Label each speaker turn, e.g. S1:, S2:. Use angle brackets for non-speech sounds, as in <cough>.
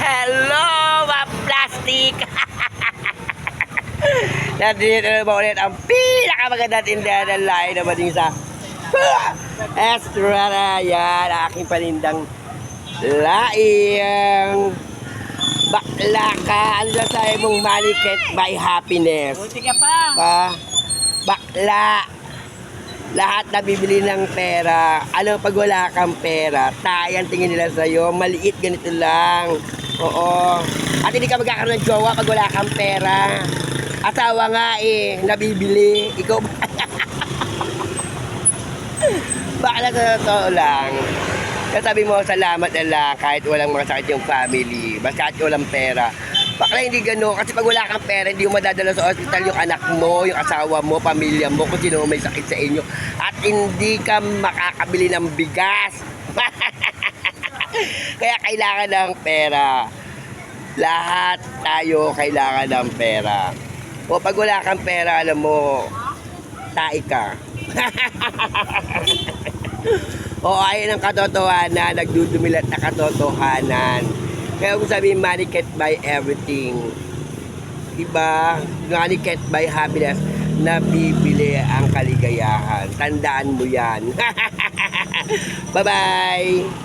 S1: Hello, mga plastic! <laughs> Nandito na ba ulit ang pinakamagandang tindahan ng lahi na din sa <laughs> Estrada. Yan, aking panindang laing. Bakla ka. Ano na sabi mong maniket by happiness?
S2: Buti ka pa.
S1: Pa, bakla. Lahat na bibili ng pera. Ano pag wala kang pera, tayan tingin nila sa'yo. Maliit ganito lang. Oo. At hindi ka magkakaroon ng jowa pag wala kang pera. Asawa nga eh, nabibili. Ikaw ba? <laughs> Bakla sa totoo lang. Kasabi mo, salamat na lang kahit walang masakit yung family. Basta kahit walang pera. Bakla hindi gano'n. Kasi pag wala kang pera, hindi mo madadala sa ospital yung anak mo, yung asawa mo, pamilya mo, kung sino may sakit sa inyo. At hindi ka makakabili ng bigas. <laughs> Kaya kailangan ng pera. Lahat tayo kailangan ng pera. O pag wala kang pera, alam mo, tae ka. <laughs> o ayun ang katotohanan, nagdudumilat na katotohanan. Kaya kung sabihin, money can't buy everything. Diba? Money can't buy happiness. Nabibili ang kaligayahan. Tandaan mo yan. <laughs> Bye-bye!